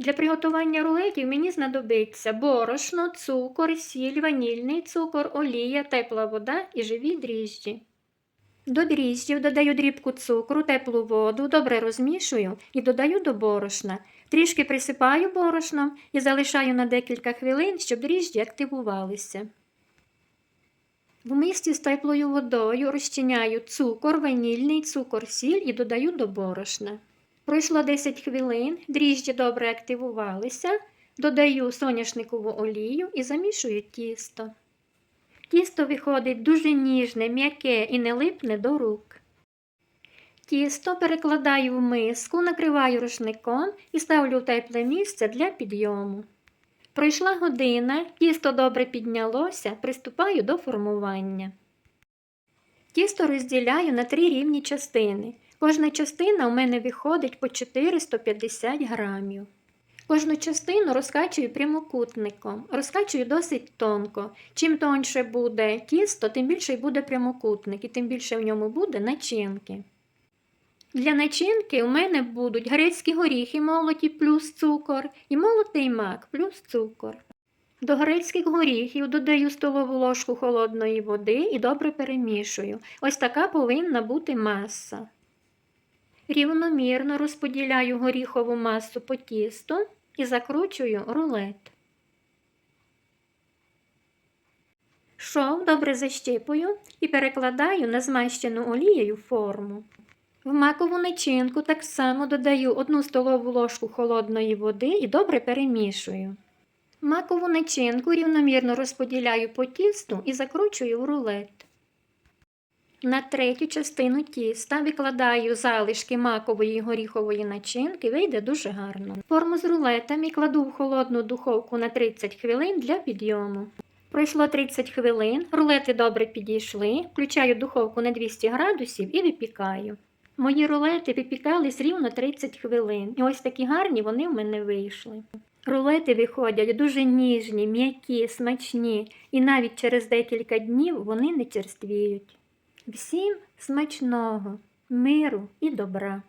Для приготування рулетів мені знадобиться борошно, цукор, сіль, ванільний цукор, олія, тепла вода і живі дріжджі. До дріжджів додаю дрібку цукру, теплу воду, добре розмішую і додаю до борошна. Трішки присипаю борошном і залишаю на декілька хвилин, щоб дріжджі активувалися. В мисці з теплою водою розчиняю цукор, ванільний цукор, сіль і додаю до борошна. Пройшло 10 хвилин, дріжджі добре активувалися, додаю соняшникову олію і замішую тісто. Тісто виходить дуже ніжне, м'яке і не липне до рук. Тісто перекладаю в миску, накриваю рушником і ставлю в тепле місце для підйому. Пройшла година, тісто добре піднялося, приступаю до формування. Тісто розділяю на три рівні частини. Кожна частина у мене виходить по 450 грамів. Кожну частину розкачую прямокутником, розкачую досить тонко. Чим тоньше буде тісто, тим більше буде прямокутник і тим більше в ньому буде начинки. Для начинки у мене будуть грецькі горіхи молоті плюс цукор і молотий мак плюс цукор. До грецьких горіхів додаю столову ложку холодної води і добре перемішую. Ось така повинна бути маса. Рівномірно розподіляю горіхову масу по тісту і закручую рулет. Шов добре защіпую і перекладаю на змащену олією форму. В макову начинку так само додаю 1 столову ложку холодної води і добре перемішую. Макову начинку рівномірно розподіляю по тісту і закручую в рулет. На третю частину тіста викладаю залишки макової горіхової начинки, вийде дуже гарно. Форму з рулетами кладу в холодну духовку на 30 хвилин для підйому. Пройшло 30 хвилин, рулети добре підійшли, включаю духовку на 200 градусів і випікаю. Мої рулети випікались рівно 30 хвилин, і ось такі гарні вони в мене вийшли. Рулети виходять дуже ніжні, м'які, смачні, і навіть через декілька днів вони не черствіють. Всім смачного, миру і добра!